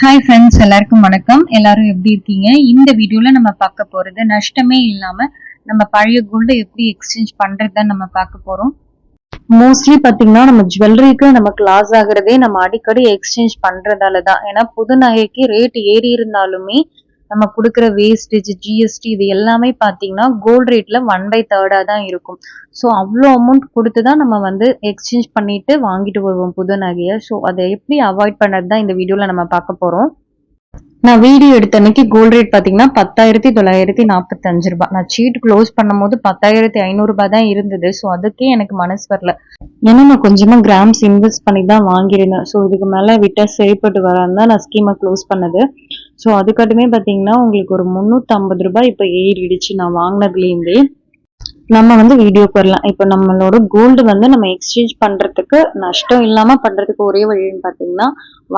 Hi friends எல்லாருக்கும் வணக்கம். எல்லாரும் எப்படி இருக்கீங்க? இந்த வீடியோவில் நம்ம பார்க்க போறது நஷ்டமே இல்லாம நம்ம பழைய கோல்டு எப்படி எக்ஸ்சேஞ்ச் பண்ணுறதுதான் நம்ம பார்க்க போறோம். மோஸ்ட்லி பாத்தீங்கன்னா நம்ம ஜுவல்லரிக்கு நமக்கு லாஸ் ஆகுறதே நம்ம அடிக்கடி எக்ஸ்சேஞ்ச் பண்றதால தான். ஏன்னா புது நகைக்கு ரேட் ஏறி இருந்தாலுமே நம்ம கொடுக்குற வேஸ்டேஜ் ஜிஎஸ்டி இது எல்லாமே பார்த்தீங்கன்னா கோல்ட் ரேட்ல ஒன் பை தேர்டாக தான் இருக்கும். ஸோ அவ்வளோ அமௌண்ட் கொடுத்து தான் நம்ம வந்து எக்ஸ்சேஞ்ச் பண்ணிட்டு வாங்கிட்டு வருவோம் புது நகையை. ஸோ அதை எப்படி அவாய்ட் பண்ணுறது தான் இந்த வீடியோவில் நம்ம பார்க்க போகிறோம் நான் வீடியோ எடுத்த அன்னைக்கு கோல்ட் ரேட் பார்த்தீங்கன்னா பத்தாயிரத்தி தொள்ளாயிரத்தி நாற்பத்தஞ்சு ரூபாய். நான் சீட் க்ளோஸ் பண்ணும்போது பத்தாயிரத்தி ஐநூறு ரூபாய் தான் இருந்தது. ஸோ அதுக்கே எனக்கு மனசு வரல. ஏன்னா நான் கொஞ்சமாக கிராம்ஸ் இன்வெஸ்ட் பண்ணி தான் வாங்கியிருந்தேன். ஸோ இதுக்கு மேலே விட்டால் சரிப்பட்டு வரான்னு தான் நான் ஸ்கீமை க்ளோஸ் பண்ணது. ஸோ அதுக்காட்டுமே பார்த்தீங்கன்னா உங்களுக்கு ஒரு முந்நூற்றம்பது ரூபாய் இப்போ ஏறிடுச்சு நான் வாங்கினதுலேருந்தே. நம்ம வந்து வீடியோக்கு வரலாம். இப்போ நம்மளோட கோல்டு வந்து நம்ம எக்ஸ்சேஞ்ச் பண்றதுக்கு நஷ்டம் இல்லாம பண்றதுக்கு ஒரே வழின்னு பாத்தீங்கன்னா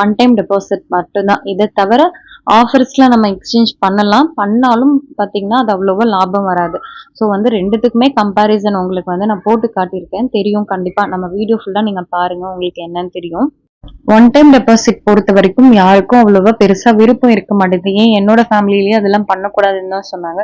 ஒன் டைம் டெபாசிட் மட்டும்தான். இதை தவிர ஆஃபர்ஸ்ல நம்ம எக்ஸ்சேஞ்ச் பண்ணலாம். பண்ணாலும் பார்த்தீங்கன்னா அது அவ்வளோவா லாபம் வராது. ஸோ வந்து ரெண்டுத்துக்குமே கம்பேரிசன் உங்களுக்கு வந்து நான் போட்டு காட்டியிருக்கேன். தெரியும் கண்டிப்பாக நம்ம வீடியோ ஃபுல்லாக நீங்கள் பாருங்கள் உங்களுக்கு என்னன்னு தெரியும். ஒன் டைம் டெபாசிட் பொறுத்த வரைக்கும் யாருக்கும் அவ்வளோவா பெருசாக விருப்பம் இருக்க மாட்டேது ஏன் என்னோட ஃபேமிலிலேயே அதெல்லாம் பண்ணக்கூடாதுன்னு தான் சொன்னாங்க.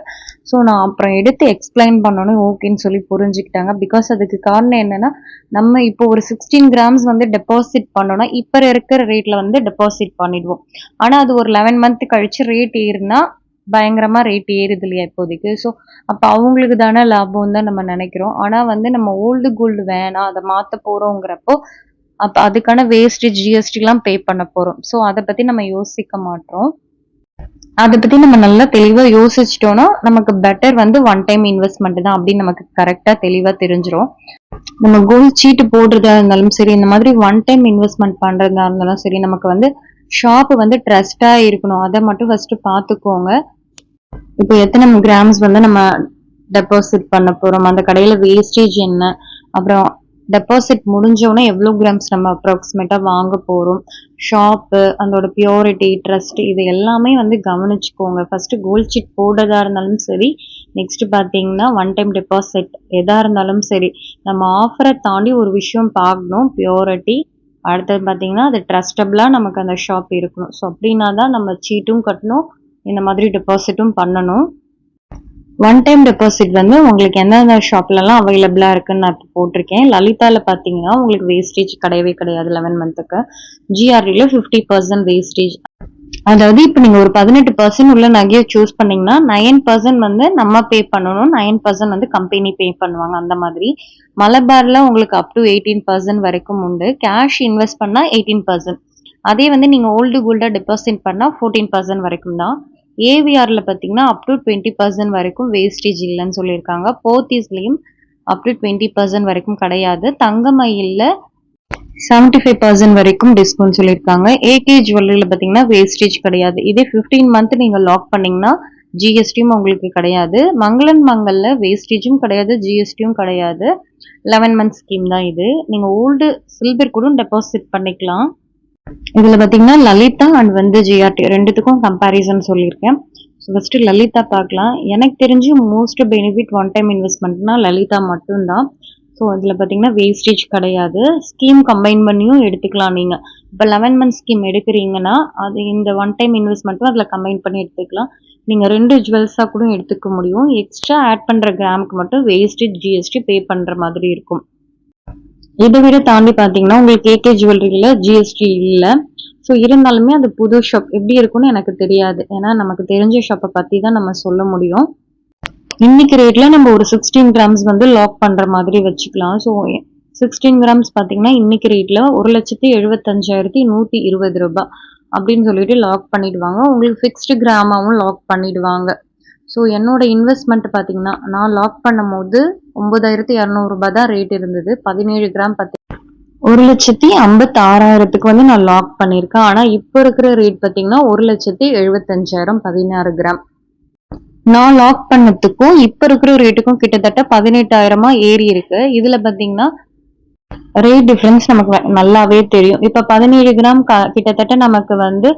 ஸோ நான் அப்புறம் எடுத்து எக்ஸ்பிளைன் பண்ணணும் ஓகேன்னு சொல்லி புரிஞ்சுக்கிட்டாங்க. பிகாஸ் அதுக்கு காரணம் என்னன்னா நம்ம இப்போ ஒரு சிக்ஸ்டீன் கிராம்ஸ் வந்து டெபாசிட் பண்ணோம்னா இப்போ இருக்கிற ரேட்ல வந்து டெபாசிட் பண்ணிடுவோம். ஆனால் அது ஒரு லெவன் மந்த் கழிச்சு ரேட் ஏறுனா பயங்கரமா ரேட் ஏறுது இல்லையா இப்போதைக்கு. ஸோ அப்போ அவங்களுக்கு தானே லாபம் தான் நம்ம நினைக்கிறோம். ஆனால் வந்து நம்ம ஓல்டு கோல்டு வேணாம் அதை மாற்ற போறோங்கிறப்போ அப்போ அதுக்கான வேஸ்டேஜ் ஜிஎஸ்டிலாம் பே பண்ண போகிறோம் ஸோ அதை பற்றி நம்ம யோசிக்க மாட்டோம். அதை பற்றி நம்ம நல்லா தெளிவாக யோசிச்சிட்டோம்னா நமக்கு பெட்டர் வந்து ஒன் டைம் இன்வெஸ்ட்மெண்ட் தான் அப்படின்னு நமக்கு கரெக்டாக தெளிவாக தெரிஞ்சிடும் நம்ம கோல்ட் சீட்டு போடுறதா இருந்தாலும் சரி இந்த மாதிரி ஒன் டைம் இன்வெஸ்ட்மெண்ட் பண்ணுறதா இருந்தாலும் சரி நமக்கு வந்து ஷாப் வந்து ட்ரஸ்டாக இருக்கணும். அதை மட்டும் ஃபர்ஸ்ட் பார்த்துக்கோங்க இப்போ எத்தனை கிராம்ஸ் வந்து நம்ம டெபாசிட் பண்ண போகிறோம் அந்த கடையில் வேஸ்டேஜ் என்ன? அப்புறம் டெபாசிட் முடிஞ்சோடனே எவ்வளோ கிராம்ஸ் நம்ம அப்ராக்சிமேட்டாக வாங்க போகிறோம் ஷாப்பு அதோட பியூரிட்டி ட்ரஸ்ட் இது எல்லாமே வந்து கவனிச்சுக்கோங்க. ஃபஸ்ட்டு கோல்ட் சீட் போடுறதா இருந்தாலும் சரி நெக்ஸ்ட்டு பார்த்தீங்கன்னா ஒன் டைம் டெபாசிட் எதாக இருந்தாலும் சரி நம்ம ஆஃபரை தாண்டி ஒரு விஷயம் பார்க்கணும் பியூரிட்டி அடுத்தது பார்த்தீங்கன்னா அது ட்ரஸ்டபிளாக நமக்கு அந்த ஷாப் இருக்கணும். ஸோ அப்படின்னா தான் நம்ம சீட்டும் கட்டணும் இந்த மாதிரி டெபாசிட்டும் பண்ணணும். ஒன் டைம் டெபாசிட் வந்து உங்களுக்கு எந்தெந்த ஷாப்லலாம் அவைலபிளாக இருக்குன்னு நான் இப்போ போட்டிருக்கேன். லலிதாவில் பார்த்தீங்கன்னா உங்களுக்கு வேஸ்டேஜ் கிடையவே கிடையாது லெவன் மந்த்துக்கு ஜிஆர்டியில் ஃபிஃப்டி பர்சன்ட் வேஸ்டேஜ் அதாவது இப்போ நீங்கள் ஒரு பதினெட்டு பர்சன்ட் உள்ள நகையை சூஸ் பண்ணீங்கன்னா நைன் பர்சன்ட் வந்து நம்ம பே பண்ணணும். நைன் பர்சன்ட் வந்து கம்பெனி பே பண்ணுவாங்க. அந்த மாதிரி. மலபாரில் உங்களுக்கு அப் டு எயிட்டீன் பர்சன்ட் வரைக்கும் உண்டு. கேஷ் இன்வெஸ்ட் பண்ணால் எயிட்டீன் பர்சன்ட் அதே வந்து நீங்கள் ஓல்டு கோல்டாக டெபாசிட் பண்ணால் ஃபோர்டீன் பர்சன்ட் வரைக்கும் தான். ஏவிஆரில் பார்த்தீங்கன்னா அப் டு டுவெண்ட்டி பர்சன்ட் வரைக்கும் வேஸ்டேஜ் இல்லைன்னு சொல்லியிருக்காங்க. போத்தீஸ்லேயும் அப் டு டுவெண்ட்டி பர்சன்ட் வரைக்கும் கிடையாது. தங்கமயில்ல செவன்டி ஃபைவ் பர்சன்ட் வரைக்கும் டிஸ்கவுண்ட் சொல்லியிருக்காங்க. ஏகே ஜுவல்லரியில் பார்த்தீங்கன்னா வேஸ்டேஜ் கிடையாது. இதே ஃபிஃப்டீன் மந்த் நீங்கள் லாக் பண்ணிங்கன்னா ஜிஎஸ்டியும் உங்களுக்கு கிடையாது. மங்களன் மங்கலில் வேஸ்டேஜும் கிடையாது ஜிஎஸ்டியும் கிடையாது. லெவன் மந்த் ஸ்கீம் தான் இது. நீங்கள் ஓல்டு சில்வர் கூட டெபாசிட் பண்ணிக்கலாம். இதுல பாத்தீங்கன்னா லலிதா அண்ட் வந்து ஜிஆர்டி ரெண்டுத்துக்கும் கம்பேரிசன் சொல்லியிருக்கேன். ஸோ ஃபஸ்ட்டு லலிதா பார்க்கலாம். எனக்கு தெரிஞ்சு மோஸ்ட் பெனிஃபிட் ஒன் டைம் இன்வெஸ்ட்மெண்ட்னா லலிதா மட்டும்தான். ஸோ இதில் பார்த்தீங்கன்னா வேஸ்டேஜ் கிடையாது. ஸ்கீம் கம்பைன் பண்ணியும் எடுத்துக்கலாம் நீங்கள் இப்போ லெவன் மந்த் ஸ்கீம் எடுக்கிறீங்கன்னா அது இந்த ஒன் டைம் இன்வெஸ்ட்மெண்ட்டும் அதில் கம்பைன் பண்ணி எடுத்துக்கலாம். நீங்கள் ரெண்டு ஜுவல்ஸாக கூட எடுத்துக்க முடியும். எக்ஸ்ட்ரா ஆட் பண்ணுற கிராமுக்கு மட்டும் வேஸ்டேஜ் ஜிஎஸ்டி பே பண்ணுற மாதிரி இருக்கும். இதை விட தாண்டி பார்த்தீங்கன்னா உங்களுக்கு ஏகே ஜுவல்லரியில் ஜிஎஸ்டி இல்லை. ஸோ இருந்தாலுமே அது புது ஷாப் எப்படி இருக்கும்னு எனக்கு தெரியாது. ஏன்னா நமக்கு தெரிஞ்ச ஷாப்பை பற்றி தான் நம்ம சொல்ல முடியும். இன்னைக்கு ரேட்ல நம்ம ஒரு சிக்ஸ்டீன் கிராம்ஸ் வந்து லாக் பண்ணுற மாதிரி வச்சுக்கலாம். ஸோ சிக்ஸ்டீன் கிராம்ஸ் பார்த்தீங்கன்னா இன்னைக்கு ரேட்ல ஒரு லட்சத்தி எழுபத்தஞ்சாயிரத்தி நூற்றி இருபது ரூபாய் அப்படின்னு சொல்லிட்டு லாக் பண்ணிடுவாங்க. உங்களுக்கு ஃபிக்ஸ்டு கிராமாவும் லாக் பண்ணிடுவாங்க. ஸோ என்னோட இன்வெஸ்ட்மெண்ட் பார்த்தீங்கன்னா நான் லாக் பண்ணும் போது ஒம்பதாயிரத்தி இரநூறுபா தான் ரேட் இருந்தது. பதினேழு கிராம் பத்து ஒரு லட்சத்தி ஐம்பத்தாறாயிரத்துக்கு வந்து நான் லாக் பண்ணியிருக்கேன். ஆனால் இப்போ இருக்கிற ரேட் பார்த்தீங்கன்னா ஒரு லட்சத்தி எழுபத்தஞ்சாயிரம் பதினாறு கிராம் நான் லாக் பண்ணதுக்கும் இப்போ இருக்கிற ரேட்டுக்கும் கிட்டத்தட்ட பதினெட்டாயிரமா ஏறி இருக்கு. இதில் பார்த்தீங்கன்னா ரேட் டிஃப்ரென்ஸ் நமக்கு நல்லாவே தெரியும். இப்போ பதினேழு கிராம் கிட்டத்தட்ட நமக்கு வந்து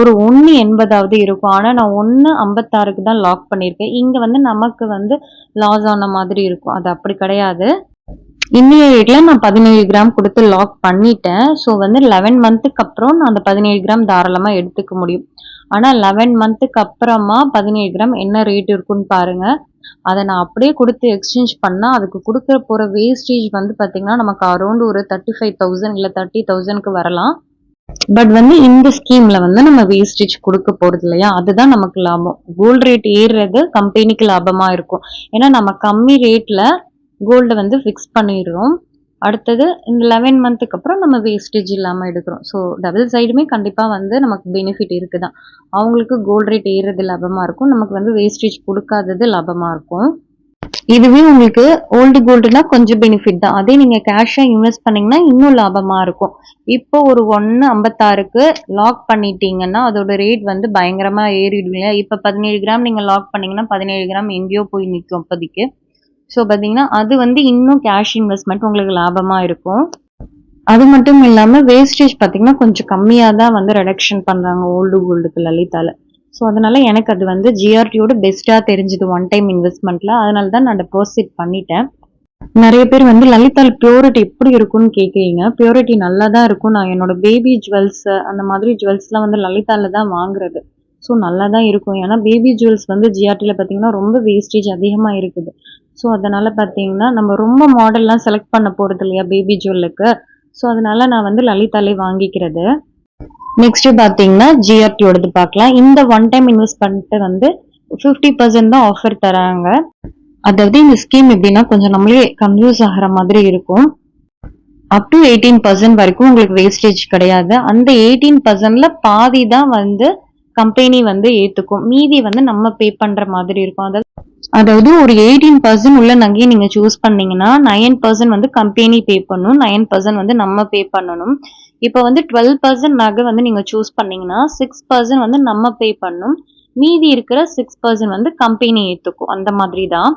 ஒரு ஒன்று எண்பதாவது இருக்கும். ஆனால் நான் ஒன்று ஐம்பத்தாறுக்கு தான் லாக் பண்ணியிருக்கேன். இங்கே வந்து நமக்கு வந்து லாஸ் ஆன மாதிரி இருக்கும். அது அப்படி கிடையாது. இன்னைய ரேட்ல நான் பதினேழு கிராம் கொடுத்து லாக் பண்ணிட்டேன். ஸோ வந்து லெவன் மந்த்துக்கு அப்புறம் நான் அந்த பதினேழு கிராம் தாராளமா எடுத்துக்க முடியும். ஆனா லெவன் மந்த்துக்கு அப்புறமா பதினேழு கிராம் என்ன ரேட் இருக்குன்னு பாருங்க. அதை நான் அப்படியே கொடுத்து எக்ஸ்சேஞ்ச் பண்ணா அதுக்கு கொடுக்குற போற வேஸ்டேஜ் வந்து பாத்தீங்கன்னா நமக்கு அரௌண்ட் ஒரு தேர்ட்டி ஃபைவ் தௌசண்ட் இல்லை தேர்ட்டி தௌசண்ட்க்கு வரலாம். பட் வந்து இந்த ஸ்கீம்ல வந்து நம்ம வேஸ்டேஜ் கொடுக்க போறது இல்லையா? அதுதான் நமக்கு லாபம். கோல்டு ரேட் ஏறுறது கம்பெனிக்கு லாபமா இருக்கும். ஏன்னா நம்ம கம்மி ரேட்ல கோல்டை வந்து ஃபிக்ஸ் பண்ணிடுறோம். அடுத்தது இந்த லெவன் மந்த்துக்கு அப்புறம் நம்ம வேஸ்டேஜ் இல்லாமல் எடுக்கிறோம். ஸோ டபுள் சைடுமே கண்டிப்பாக வந்து நமக்கு பெனிஃபிட் இருக்குது தான் அவங்களுக்கு கோல்டு ரேட் ஏறுறது லாபமாக இருக்கும். நமக்கு வந்து வேஸ்டேஜ் கொடுக்காதது லாபமாக இருக்கும். இதுவே உங்களுக்கு ஓல்டு கோல்டுனா கொஞ்சம் பெனிஃபிட் தான். அதே நீங்க கேஷா இன்வெஸ்ட் பண்ணீங்கன்னா இன்னும் லாபமா இருக்கும். இப்போ ஒரு ஒன்னு ஐம்பத்தாறுக்கு லாக் பண்ணிட்டீங்கன்னா அதோட ரேட் வந்து பயங்கரமா ஏறிடும் இல்லையா இப்போ பதினேழு கிராம் நீங்க லாக் பண்ணீங்கன்னா பதினேழு கிராம் எங்கேயோ போய் நிற்கும் அப்போதைக்கு. ஸோ பார்த்தீங்கன்னா அது வந்து இன்னும் கேஷ் இன்வெஸ்ட்மெண்ட் உங்களுக்கு லாபமாக இருக்கும். அது மட்டும் இல்லாமல் வேஸ்டேஜ் பார்த்தீங்கன்னா கொஞ்சம் கம்மியாக தான் வந்து ரெடக்ஷன் பண்ணுறாங்க ஓல்டு கோல்டுக்கு லலிதாவில் ஸோ அதனால எனக்கு அது வந்து ஜிஆர்டியோட பெஸ்ட்டாக தெரிஞ்சுது ஒன் டைம் இன்வெஸ்ட்மெண்ட்டில் அதனால தான் நான் டெபாசிட் பண்ணிட்டேன். நிறைய பேர் வந்து லலிதால் பியூரிட்டி எப்படி இருக்கும்னு கேட்குறீங்க பியூரிட்டி நல்லா தான் இருக்கும். நான் என்னோட பேபி ஜுவல்ஸ் அந்த மாதிரி ஜுவல்ஸ்லாம் வந்து லலிதாவில் தான் வாங்குறது. ஸோ நல்லா தான் இருக்கும். ஏன்னா பேபி ஜுவல்ஸ் வந்து ஜிஆர்டியில் பார்த்தீங்கன்னா ரொம்ப வேஸ்டேஜ் அதிகமாக இருக்குது. ஸோ அதனால் பார்த்தீங்கன்னா நம்ம ரொம்ப மாடல்லாம் செலக்ட் பண்ண போகிறது இல்லையா பேபி ஜுவல்லுக்கு ஸோ அதனால் நான் வந்து லலிதாலே வாங்கிக்கிறது. நெக்ஸ்ட் பார்த்தீங்கன்னா ஜிஆர்டியோடது பார்க்கலாம் இந்த ஒன் டைம் இன்வெஸ்ட் பண்ணிட்டு வந்து ஃபிஃப்டி பர்சன்ட் தான் ஆஃபர் தராங்க. அதாவது இந்த ஸ்கீம் எப்படின்னா கொஞ்சம் நம்மளே கன்ஃபியூஸ் ஆகிற மாதிரி இருக்கும். அப் டு எயிட்டீன் பர்சன்ட் வரைக்கும் உங்களுக்கு வேஸ்டேஜ் கிடையாது. அந்த எயிட்டீன் பர்சன்ட்ல பாதி தான் வந்து கம்பெனி வந்து ஏற்றுக்கும் மீதி வந்து நம்ம பே பண்ணுற மாதிரி இருக்கும். அதாவது அதாவது ஒரு எயிட்டீன் பர்சன்ட் உள்ள நகையை நீங்க சூஸ் பண்ணீங்கன்னா நைன் பர்சன்ட் வந்து கம்பெனி பே பண்ணணும். நைன் பர்சன்ட் வந்து நம்ம பே பண்ணணும். இப்போ வந்து டுவெல் பர்சன்ட் நகை வந்து நீங்க சூஸ் பண்ணீங்கன்னா சிக்ஸ் பர்சன்ட் வந்து நம்ம பே பண்ணணும். மீதி இருக்கிற சிக்ஸ் பர்சன்ட் வந்து கம்பெனி ஏற்றுக்கும் அந்த மாதிரி தான்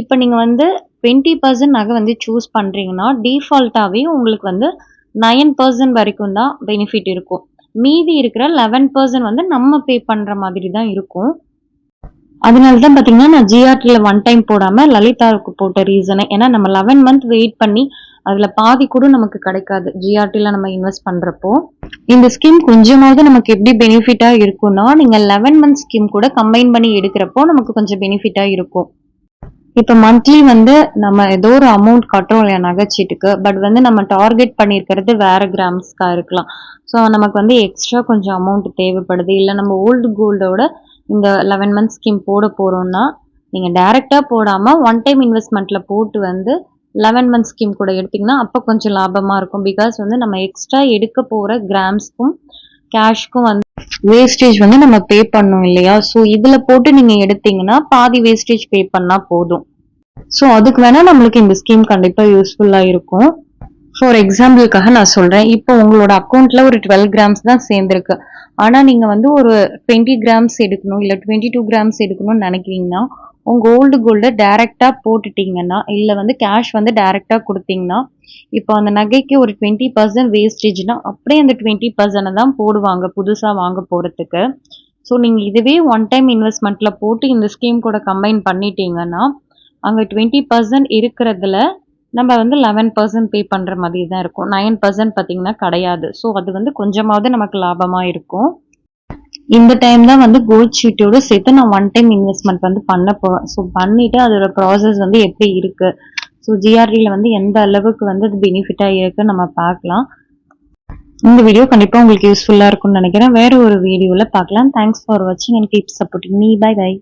இப்போ நீங்கள் வந்து டுவெண்ட்டி பர்சன்ட் நகை வந்து சூஸ் பண்ணுறீங்கன்னா டீஃபால்ட்டாகவே உங்களுக்கு வந்து நைன் பர்சன்ட் வரைக்கும் தான் பெனிஃபிட் இருக்கும். மீதி இருக்கிற லெவன் பர்சன்ட் வந்து நம்ம பே பண்ணுற மாதிரி தான் இருக்கும். அதனால தான் பார்த்தீங்கன்னா நான் ஜிஆர்டியில் ஒன் டைம் போடாமல் லலிதாவுக்கு போட்ட ரீசனை ஏன்னா நம்ம லெவன் மந்த் வெயிட் பண்ணி அதில் பாதி கூட நமக்கு கிடைக்காது. ஜிஆர்டியில் நம்ம இன்வெஸ்ட் பண்ணுறப்போ இந்த ஸ்கீம் கொஞ்சமாவது நமக்கு எப்படி பெனிஃபிட்டாக இருக்கும்னா நீங்கள் லெவன் மந்த் ஸ்கீம் கூட கம்பைன் பண்ணி எடுக்கிறப்போ நமக்கு கொஞ்சம் பெனிஃபிட்டாக இருக்கும். இப்போ மந்த்லி வந்து நம்ம ஏதோ ஒரு அமௌண்ட் கட்டுறோம் இல்லையா நகைச்சீட்டுக்கு. பட் வந்து நம்ம டார்கெட் பண்ணியிருக்கிறது வேற கிராம்ஸ்க்காக இருக்கலாம். ஸோ நமக்கு வந்து எக்ஸ்ட்ரா கொஞ்சம் அமௌண்ட் தேவைப்படுது. இல்லை நம்ம ஓல்டு கோல்டோட இந்த லெவன் மந்த் ஸ்கீம் போட போகிறோம்னா நீங்கள் டைரெக்டாக போடாமல் ஒன் டைம் இன்வெஸ்ட்மெண்ட்டில் போட்டு வந்து லெவன் மந்த் ஸ்கீம் கூட எடுத்திங்கன்னா அப்போ கொஞ்சம் லாபமாக இருக்கும். பிகாஸ் வந்து நம்ம எக்ஸ்ட்ரா எடுக்க போகிற கிராம்ஸ்க்கும் கேஷ்க்கும் வந்து வேஸ்டேஜ் வந்து நம்ம பே பண்ணோம் இல்லையா? ஸோ இதில் போட்டு நீங்கள் எடுத்தீங்கன்னா பாதி வேஸ்டேஜ் பே பண்ணால் போதும். ஸோ அதுக்கு வேணால் நம்மளுக்கு இந்த ஸ்கீம் கண்டிப்பாக யூஸ்ஃபுல்லாக இருக்கும். ஃபார் எக்ஸாம்பிளுக்காக நான் சொல்கிறேன் இப்போ உங்களோட அக்கௌண்ட்டில் ஒரு டுவெல் கிராம்ஸ் தான் சேர்ந்துருக்கு. ஆனால் நீங்கள் வந்து ஒரு டுவெண்ட்டி கிராம்ஸ் எடுக்கணும் இல்லை டுவெண்ட்டி டூ கிராம்ஸ் எடுக்கணும்னு நினைக்கிறீங்கன்னா உங்கள் ஓல்டு கோல்டை டேரெக்டாக போட்டுட்டீங்கன்னா இல்லை வந்து கேஷ் வந்து டேரெக்டாக கொடுத்தீங்கன்னா இப்போ அந்த நகைக்கு ஒரு டுவெண்ட்டி பர்சன்ட் வேஸ்டேஜ்னா அப்படியே அந்த டுவெண்ட்டி பர்சன்ட் தான் போடுவாங்க புதுசாக வாங்க போகிறதுக்கு ஸோ நீங்கள் இதுவே ஒன் டைம் இன்வெஸ்ட்மெண்ட்டில் போட்டு இந்த ஸ்கீம் கூட கம்பைன் பண்ணிட்டீங்கன்னா அங்கே டுவெண்ட்டி பர்சன்ட் இருக்கிறதுல நம்ம வந்து லெவன் பர்சன்ட் பே பண்ணுற மாதிரி தான் இருக்கும். நைன் பர்சன்ட் பார்த்தீங்கன்னா கிடையாது. ஸோ அது வந்து கொஞ்சமாவது நமக்கு லாபமாக இருக்கும். இந்த டைம் தான் வந்து கோல்ட் ஷீட்டோட சேர்த்து நான் ஒன் டைம் இன்வெஸ்ட்மெண்ட் வந்து பண்ண போகிறேன் ஸோ பண்ணிவிட்டு அதோட ப்ராசஸ் வந்து எப்படி இருக்குது ஸோ ஜிஆர்டியில் வந்து எந்த அளவுக்கு வந்து அது பெனிஃபிட்டாக இருக்குன்னு நம்ம பார்க்கலாம். இந்த வீடியோ கண்டிப்பாக உங்களுக்கு யூஸ்ஃபுல்லாக இருக்கும்னு நினைக்கிறேன். வேறு ஒரு வீடியோவில் பார்க்கலாம். தேங்க்ஸ் ஃபார் வாட்சிங் and keep supporting me bye bye